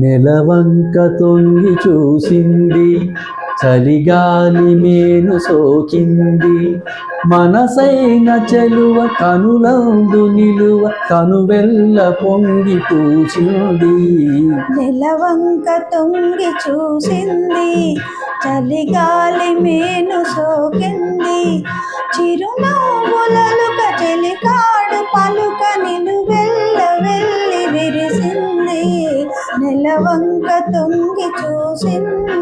నెలవంక తొంగి చూసింది చలిగాలి మేను సోకింది. మనసైన చెలువ కనులందు నిలువ కనువెల్ల పొంగి పూచింది నెలవంక తొంగి చూసింది చలిగాలి మేను సోకింది. చిరునవ్వు నెలవంక తొంగి చూసింది.